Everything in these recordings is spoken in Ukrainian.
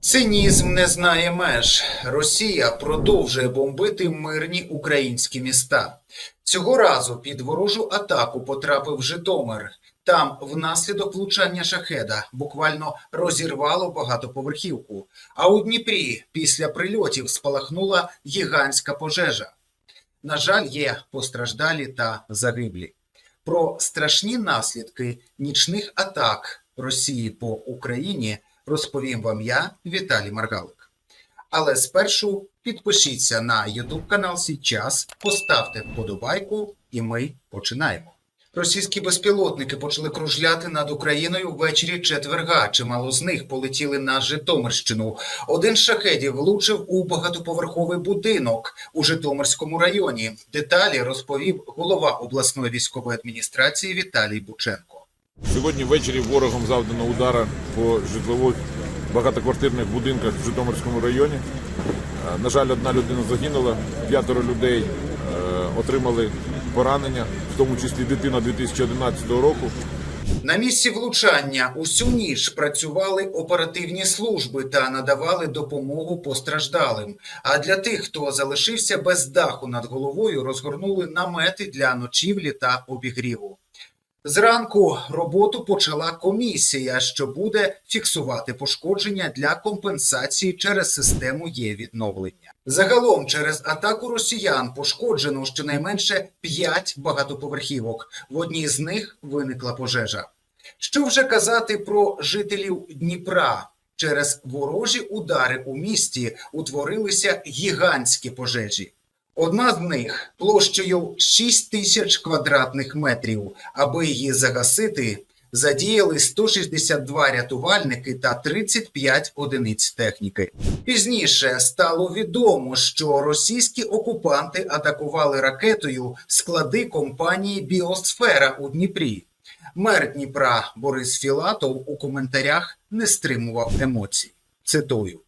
Цинізм не знає меж. Росія продовжує бомбити мирні українські міста. Цього разу під ворожу атаку потрапив Житомир. Там внаслідок влучання шахеда буквально розірвало багатоповерхівку. А у Дніпрі після прильотів спалахнула гігантська пожежа. На жаль, є постраждалі та загиблі. Про страшні наслідки нічних атак Росії по Україні розповім вам я, Віталій Маргалик. Але спершу підпишіться на YouTube канал Січас, поставте вподобайку, і ми починаємо. Російські безпілотники почали кружляти над Україною ввечері четверга. Чимало з них полетіли на Житомирщину. Один з шахедів влучив у багатоповерховий будинок у Житомирському районі. Деталі розповів голова обласної військової адміністрації Віталій Бученко. Сьогодні ввечері ворогом завдано удара по житлових багатоквартирних будинках в Житомирському районі. Е, На жаль, одна людина загинула, п'ятеро людей е, отримали поранення, в тому числі дитина 2011 року. На місці влучання усю ніч працювали оперативні служби та надавали допомогу постраждалим. А для тих, хто залишився без даху над головою, розгорнули намети для ночівлі та обігріву. Зранку роботу почала комісія, що буде фіксувати пошкодження для компенсації через систему є відновлення. Загалом через атаку росіян пошкоджено щонайменше 5 багатоповерхівок. В одній з них виникла пожежа. Що вже казати про жителів Дніпра? Через ворожі удари у місті утворилися гігантські пожежі. Одна з них площею 6 тисяч квадратних метрів. Аби її загасити, задіяли 162 рятувальники та 35 одиниць техніки. Пізніше стало відомо, що російські окупанти атакували ракетою склади компанії Біосфера у Дніпрі. Мер Дніпра Борис Філатов у коментарях не стримував емоцій. Цитую.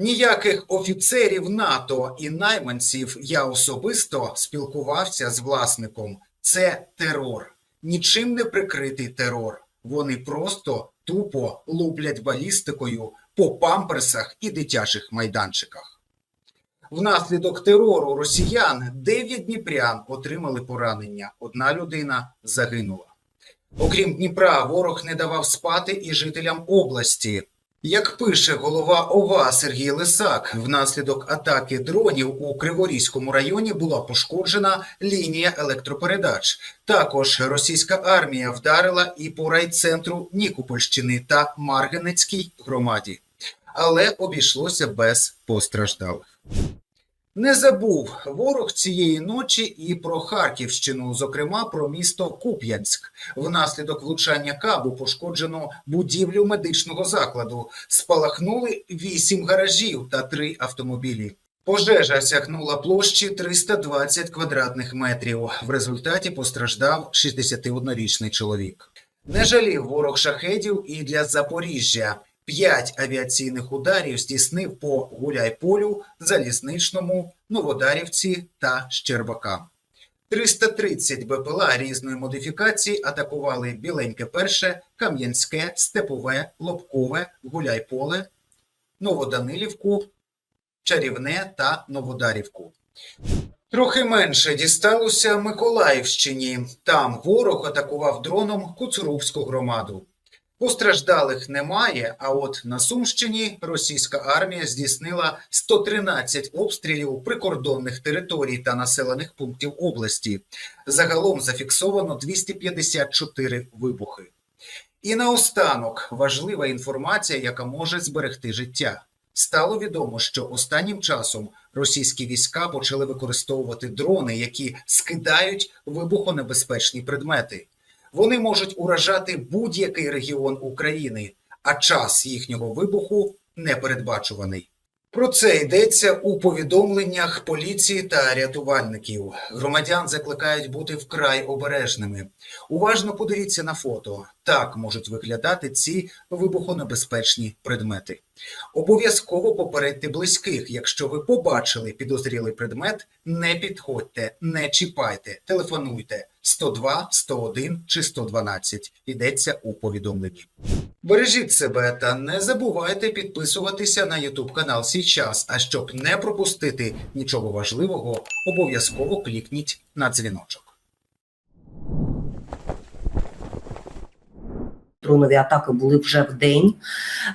Ніяких офіцерів НАТО і найманців я особисто спілкувався з власником. Це терор, нічим не прикритий терор. Вони просто тупо луплять балістикою по памперсах і дитячих майданчиках. Внаслідок терору росіян 9 дніпрян отримали поранення. Одна людина загинула. Окрім Дніпра, ворог не давав спати і жителям області. Як пише голова ОВА Сергій Лисак, внаслідок атаки дронів у Криворізькому районі була пошкоджена лінія електропередач. Також російська армія вдарила і по райцентру Нікопольщини та Марганецькій громаді, але обійшлося без постраждалих. Не забув ворог цієї ночі і про Харківщину, зокрема про місто Куп'янськ. Внаслідок влучання кабу пошкоджено будівлю медичного закладу. Спалахнули вісім гаражів та три автомобілі. Пожежа сягнула площі 320 квадратних метрів. В результаті постраждав 61-річний чоловік. Не жалів ворог шахедів і для Запоріжжя. П'ять авіаційних ударів здійснив по Гуляйполю, Залізничному, Новодарівці та Щербака. 330 БПЛА різної модифікації атакували Біленьке Перше, Кам'янське, Степове, Лобкове, Гуляйполе, Новоданилівку, Чарівне та Новодарівку. Трохи менше дісталося Миколаївщині. Там ворог атакував дроном Куцурубську громаду. Постраждалих немає, а от на Сумщині російська армія здійснила 113 обстрілів прикордонних територій та населених пунктів області. Загалом зафіксовано 254 вибухи. І наостанок важлива інформація, яка може зберегти життя. Стало відомо, що останнім часом російські війська почали використовувати дрони, які скидають вибухонебезпечні предмети. Вони можуть уражати будь-який регіон України, а час їхнього вибуху непередбачуваний. Про це йдеться у повідомленнях поліції та рятувальників. Громадян закликають бути вкрай обережними. Уважно подивіться на фото. Так можуть виглядати ці вибухонебезпечні предмети. Обов'язково попередьте близьких. Якщо ви побачили підозрілий предмет, не підходьте, не чіпайте, телефонуйте 102, 101 чи 112. Йдеться у повідомленні. Бережіть себе та не забувайте підписуватися на YouTube канал Січас. А щоб не пропустити нічого важливого, обов'язково клікніть на дзвіночок. Дронові атаки були вже в день.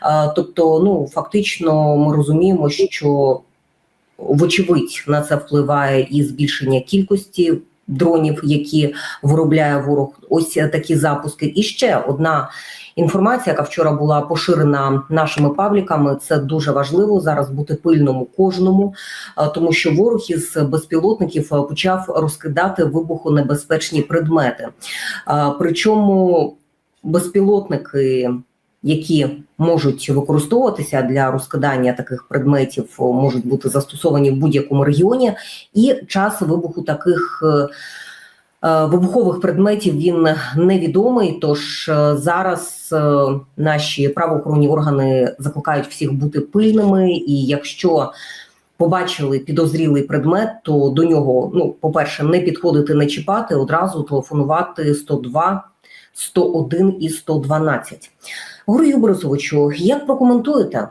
Е, Тобто, ну фактично, ми розуміємо, що вочевидь на це впливає і збільшення кількості дронів, які виробляє ворог. Ось такі запуски. І ще одна. Інформація, яка вчора була поширена нашими пабліками, це дуже важливо зараз бути пильному кожному, е, тому що ворог із безпілотників е, почав розкидати вибухонебезпечні предмети. Причому безпілотники, які можуть використовуватися для розкидання таких предметів, можуть бути застосовані в будь-якому регіоні, і час вибуху таких. е, е, Вибухових предметів він невідомий. Тож е, зараз наші правоохоронні органи закликають всіх бути пильними. І якщо побачили підозрілий предмет, то до нього, ну, по-перше, не підходити, не чіпати, одразу телефонувати 102 101 і 112. Грою Борисовичу, як прокоментуєте?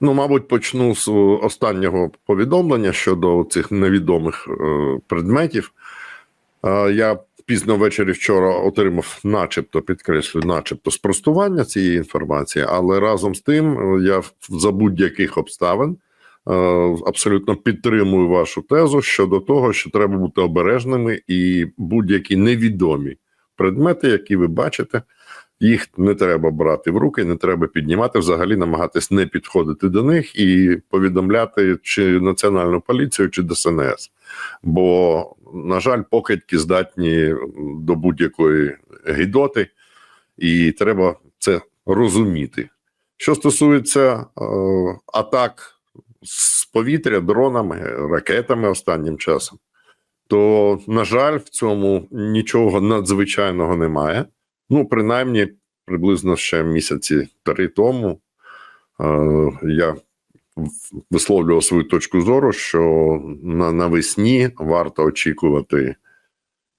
Ну, мабуть, почну з останнього повідомлення щодо цих невідомих е, предметів. Е, я пізно ввечері вчора отримав, начебто, підкреслюю, начебто спростування цієї інформації, але разом з тим е, я за будь-яких обставин абсолютно підтримую вашу тезу щодо того, що треба бути обережними і будь-які невідомі предмети, які ви бачите, їх не треба брати в руки, не треба піднімати, взагалі намагатись не підходити до них і повідомляти чи національну поліцію, чи ДСНС. Бо, на жаль, покидьки здатні до будь-якої гідоти, і треба це розуміти. Що стосується е, атак з повітря дронами, ракетами останнім часом, то, на жаль, в цьому нічого надзвичайного немає. Ну, принаймні, приблизно ще місяці три тому е, я висловлював свою точку зору, що на, навесні варто очікувати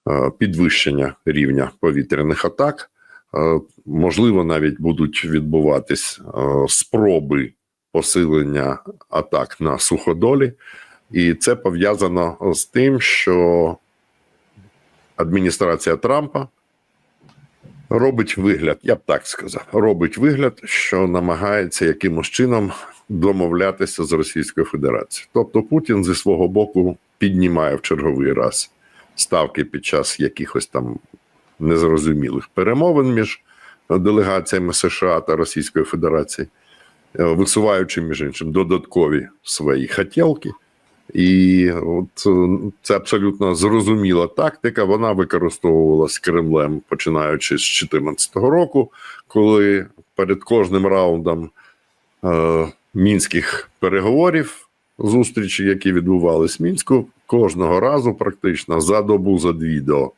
е, підвищення рівня повітряних атак. Е, можливо, навіть будуть відбуватись е, спроби посилення атак на суходолі, і це пов'язано з тим, що адміністрація Трампа робить вигляд, я б так сказав, робить вигляд, що намагається якимось чином домовлятися з Російською Федерацією. Тобто Путін зі свого боку піднімає в черговий раз ставки під час якихось там незрозумілих перемовин між делегаціями США та Російської Федерації, висуваючи між іншим додаткові свої хотілки. І от е, це абсолютно зрозуміла тактика. Вона використовувалась Кремлем починаючи з 2014 року, коли перед кожним раундом е, мінських переговорів, зустрічі, які відбувались в мінську, кожного разу, практично за добу за дві до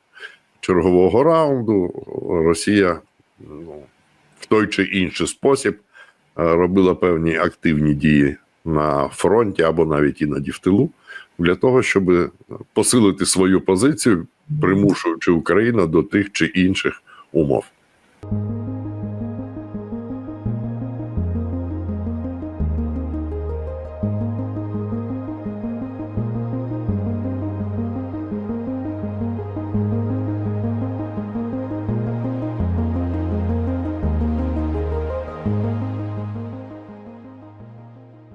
чергового раунду, Росія ну, в той чи інший спосіб е, робила певні активні дії на фронті або навіть іноді в тилу, для того, щоб посилити свою позицію, примушуючи Україну до тих чи інших умов.